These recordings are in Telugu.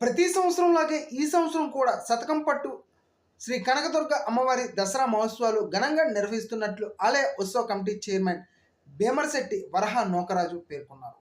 ప్రతి సంవత్సరం లాగే ఈ సంవత్సరం కూడా శతకం పట్టు శ్రీ కనకదుర్గ అమ్మవారి దసరా మహోత్సవాలు ఘనంగా నిర్వహిస్తున్నట్లు ఆలయ ఉత్సవ కమిటీ చైర్మన్ భీమర్శెట్టి వరహ నోకరాజు పేర్కొన్నారు.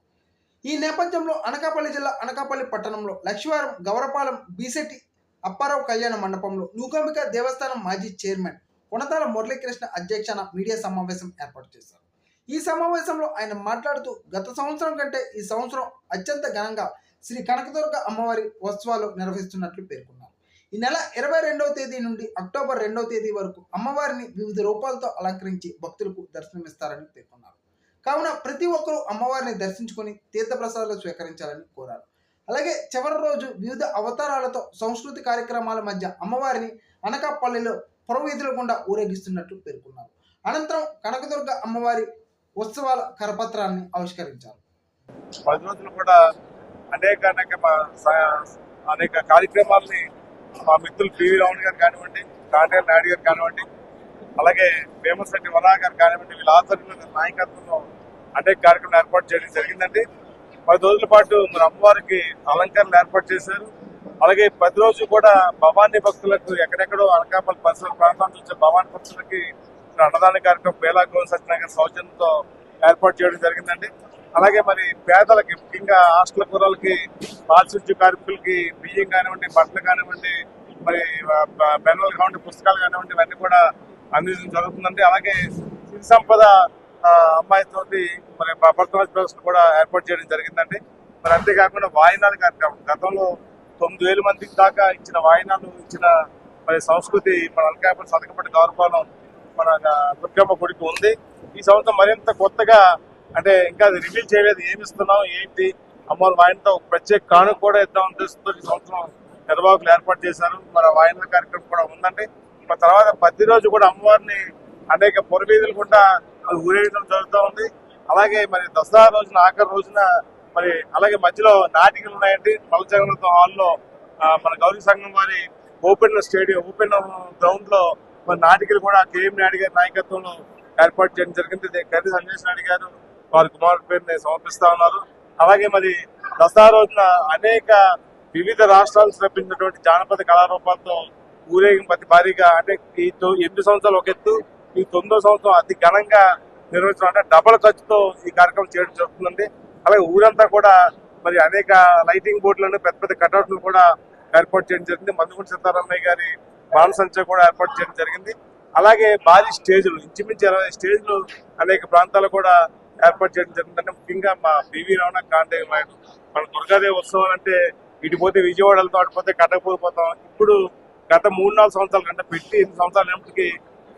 ఈ నేపథ్యంలో అనకాపల్లి జిల్లా అనకాపల్లి పట్టణంలో లక్ష్మీవారం గౌరపాలెం బీసెట్టి అప్పారావు కళ్యాణ మండపంలో నూకాంబిక దేవస్థానం మాజీ చైర్మన్ కొనతాల మురళీకృష్ణ అధ్యక్షన మీడియా సమావేశం ఏర్పాటు చేశారు. ఈ సమావేశంలో ఆయన మాట్లాడుతూ గత సంవత్సరం కంటే ఈ సంవత్సరం అత్యంత ఘనంగా శ్రీ కనకదుర్గ అమ్మవారి ఉత్సవాలు నిర్వహిస్తున్నట్లు పేర్కొన్నారు. ఈ నెల ఇరవై రెండవ తేదీ నుండి అక్టోబర్ రెండవ తేదీ వరకు అమ్మవారిని వివిధ రూపాలతో అలంకరించి భక్తులకు దర్శనమిస్తారని పేర్కొన్నారు. కావున ప్రతి ఒక్కరూ అమ్మవారిని దర్శించుకొని తీర్థప్రసాదాలు స్వీకరించాలని కోరారు. అలాగే చివరి రోజు వివిధ అవతారాలతో సంస్కృతి కార్యక్రమాల మధ్య అమ్మవారిని అనకాపల్లిలో పురవీధుల గుండా ఊరేగిస్తున్నట్లు పేర్కొన్నారు. అనంతరం కనకదుర్గ అమ్మవారి ఉత్సవాల కరపత్రాన్ని ఆవిష్కరించారు. పది రోజులు కూడా అనేక అనేక అనేక కార్యక్రమాలని మా మిత్రులు పివి రావుని గారు కానివ్వండి కాటే నాయుడు గారు కానివ్వండి అలాగే వేమశెట్టి వరా గారు కానివ్వండి వీళ్ళ ఆధ్వర్యంలో నాయకత్వంలో అనేక కార్యక్రమాలు ఏర్పాటు చేయడం జరిగిందండి. పది రోజుల పాటు మన అమ్మవారికి అలంకరణలు ఏర్పాటు చేశారు. అలాగే పది రోజు కూడా భవానీ భక్తులకు ఎక్కడెక్కడో అనకాపల్లి పరిసర ప్రాంతాల నుంచి భవానీ భక్తులకి అన్నదాన కార్యక్రమం బేలా గోల్ సత్యనగర్ సౌజన్యంతో ఏర్పాటు చేయడం జరిగిందండి. అలాగే మరి పేదలకి ముఖ్యంగా హాస్టల్ కుర్రలకి పారిశుద్ధ్య కార్మికులకి బియ్యం కానివ్వండి బట్టలు కానివ్వండి మరి పెన్నులు కానివ్వండి పుస్తకాలు కానివ్వండి ఇవన్నీ కూడా అందించడం జరుగుతుందండి. అలాగే సిరి సంపద అమ్మాయితో అమ్మాయితోటి మరి బర్తమాజ్ వ్యవస్థ కూడా ఏర్పాటు చేయడం జరిగిందండి. మరి అంతేకాకుండా వాయినాల కార్యక్రమం. గతంలో తొమ్మిది వేల మందికి దాకా ఇచ్చిన వాయినాలు ఇచ్చిన మరి సంస్కృతి మన అనకాపల్లి సతకపట్టి గౌరవాలం మన దుర్గమ్మ గుడికి ఉంది. ఈ సంవత్సరం మరింత కొత్తగా అంటే ఇంకా అది రివీల్ చేయలేదు. ఏమి ఇస్తున్నాం ఏంటి? అమ్మవారి వాయినతో ఒక ప్రత్యేక కానుక కూడా ఇద్దాం ఉద్దేశంతో ఈ సంవత్సరం నిర్వాహకులు ఏర్పాటు చేశారు. మరి వాయిన కార్యక్రమం కూడా ఉందండి. మరి తర్వాత ప్రతి రోజు కూడా అమ్మవారిని అనేక పొరవీధులు కూడా అది ఊరేగడం జరుగుతూ ఉంది. అలాగే మరి దసరా రోజున ఆఖరి రోజున మరి అలాగే మధ్యలో నాటికలు ఉన్నాయండి. పలచగలతో హాల్లో మన గౌరీ సంఘం వారి ఓపెన్ స్టేడియం ఓపెన్ గ్రౌండ్లో మరి నాటికలు కూడా కేఎం నాయుడు గారి నాయకత్వంలో ఏర్పాటు చేయడం జరిగింది. ఇది కర్రీ సంజయ్ నాయుడు గారు వారి కుమారుడి పేరుని సమర్పిస్తా ఉన్నారు అలాగే మరి దసరా రోజున అనేక వివిధ రాష్ట్రాలు శ్రమించినటువంటి జానపద కళారూపాలతో ఊరేగింపు అతి భారీగా అంటే ఈ ఎనిమిది సంవత్సరాలు ఒక ఎత్తు ఈ తొమ్మిదో సంవత్సరం అతి ఘనంగా నిర్వహించడం అంటే డబల్ ఖర్చుతో ఈ కార్యక్రమం చేయడం జరుగుతుందండి. అలాగే ఊరంతా కూడా మరి అనేక లైటింగ్ బోర్డులను పెద్ద పెద్ద కటౌట్లు కూడా ఏర్పాటు చేయడం జరిగింది. మందుగుంటి సీతారామయ్య గారి బాణసంచ కూడా ఏర్పాటు చేయడం జరిగింది. అలాగే భారీ స్టేజ్లు ఇంచుమించు ఇరవై స్టేజ్లు అనేక ప్రాంతాలు కూడా ఏర్పాటు చేయడం జరిగిందంటే ముఖ్యంగా మా పివి రమణ కాంటే నాయుడు మన దుర్గాదేవి ఉత్సవాలు అంటే ఇటు పోతే విజయవాడ వెళ్తాం అటు పోతే కట్టకపోతే పోతాం ఇప్పుడు గత మూడు నాలుగు సంవత్సరాల కంటే పెట్టి ఎనిమిది సంవత్సరాలు అయినప్పటికీ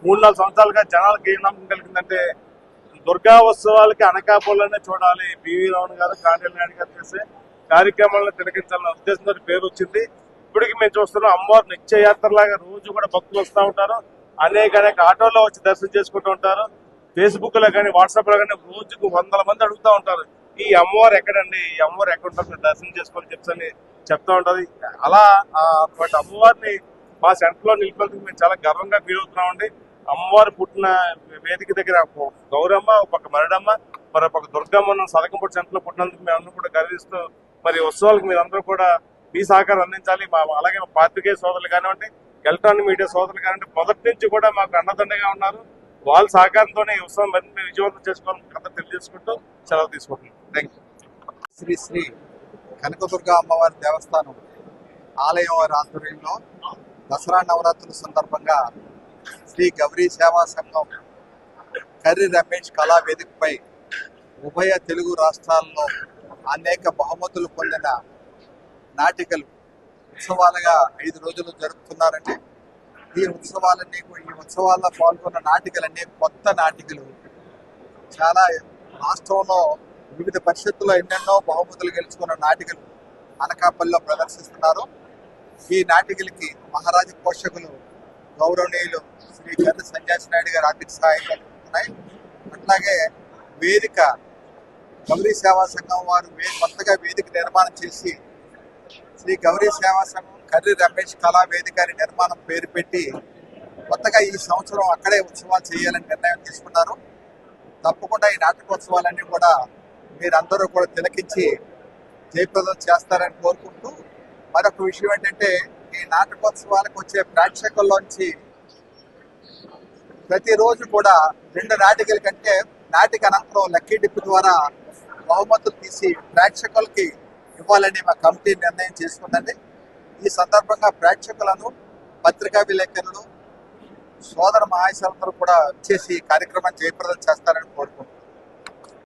మూడు నాలుగు సంవత్సరాలుగా జనాలకు ఏం నమ్మకం కలిగిందంటే దుర్గా ఉత్సవాలకి అనకాపల్లోనే చూడాలి. పివి రమణ గారు కాంటే నాయుడు గారు చేసే కార్యక్రమాలను తిలకించాలన్న ఉద్దేశంతో పేరు వచ్చింది. ఇప్పటికి మేము చూస్తున్నాం అమ్మవారు నిత్యయాత్రలాగా రోజు కూడా భక్తులు వస్తూ ఉంటారు. అనేక అనేక ఆటోల్లో వచ్చి దర్శనం చేసుకుంటూ ఉంటారు. ఫేస్బుక్లో కానీ వాట్సాప్లో కానీ రోజుకు వందల మంది అడుగుతూ ఉంటారు. ఈ అమ్మవారు ఎక్కడండి? ఈ అమ్మవారు ఎక్కడ ఉంటారు? మీరు దర్శనం చేసుకొని చెప్పని చెప్తా ఉంటది. అలా అటువంటి అమ్మవారిని మా సెంటర్లో నిలిపేందుకు మేము చాలా గర్వంగా ఫీల్ అవుతున్నామండి అమ్మవారు పుట్టిన వేదిక దగ్గర ఒక గౌరమ్మ ఒక పక్క మరడమ్మ మరి ఒక దుర్గమ్మ సదకంపూడి సెంటర్లో పుట్టినందుకు మేము అందరూ కూడా గర్విస్తూ మరి ఉత్సవాలకు మీరు కూడా మీ సహకారం అందించాలి. మా అలాగే మా పాత్రికేయ సోదరులు కానివ్వండి ఎలక్ట్రానిక్ మీడియా సోదరులు కానివ్వండి మొదటి నుంచి కూడా మాకు అండదండగా ఉన్నారు. వాళ్ళ సహకారంతోనే ఈ ఉత్సవం మరింత విజయవంతం చేసుకోవాలని కథ తెలియజేసుకుంటూ సెలవు తీసుకుంటున్నాం. థ్యాంక్ యూ శ్రీ శ్రీ కనకదుర్గ అమ్మవారి దేవస్థానం ఆలయం వారి ఆధ్వర్యంలో దసరా నవరాత్రుల సందర్భంగా శ్రీ గౌరీ సేవా సంఘం కర్రి రమేష్ కళా వేదికపై ఉభయ తెలుగు రాష్ట్రాల్లో అనేక బహుమతులు పొందిన నాటికలు ఉత్సవాలుగా ఐదు రోజులు జరుపుతున్నారంటే ఈ ఉత్సవాలన్నీ ఈ ఉత్సవాల్లో పాల్గొన్న నాటికలన్నీ కొత్త నాటికలు. చాలా రాష్ట్రంలో వివిధ పరిషత్తులో ఎన్నెన్నో బహుమతులు గెలుచుకున్న నాటికలు అనకాపల్లిలో ప్రదర్శిస్తున్నారు. ఈ నాటికలకి మహారాజు పోషకులు గౌరవనీయులు శ్రీ కర్రి సన్యాసి నాయుడు గారు ఆర్థిక సహాయం ఉన్నాయి అట్లాగే వేదిక గౌరీ సేవా సంఘం వారు కొత్తగా వేదిక నిర్మాణం చేసి శ్రీ గౌరీ సేవా సంఘం కర్రి రమేష్ కళా వేదిక అని నిర్మాణం పేరు పెట్టి కొత్తగా ఈ సంవత్సరం అక్కడే ఉత్సవాలు చేయాలని నిర్ణయం తీసుకున్నారు. తప్పకుండా ఈ నాటకోత్సవాలన్నీ కూడా మీరందరూ కూడా తిలకించి జయప్రదం చేస్తారని కోరుకుంటూ మరొక విషయం ఏంటంటే ఈ నాటకోత్సవాలకు వచ్చే ప్రేక్షకుల్లోంచి ప్రతిరోజు కూడా రెండు నాటికల కంటే నాటిక అనంతరం లక్కీ డిప్ ద్వారా బహుమతులు తీసి ప్రేక్షకులకి ఇవ్వాలని మా కమిటీ నిర్ణయం చేసుకుందండి. ఈ సందర్భంగా ప్రేక్షకులను పత్రికా విలేకరులు సోదర మహాశయులందరూ కూడా చేసి కార్యక్రమం జయప్రదం చేస్తారని కోరుకుంటున్నాను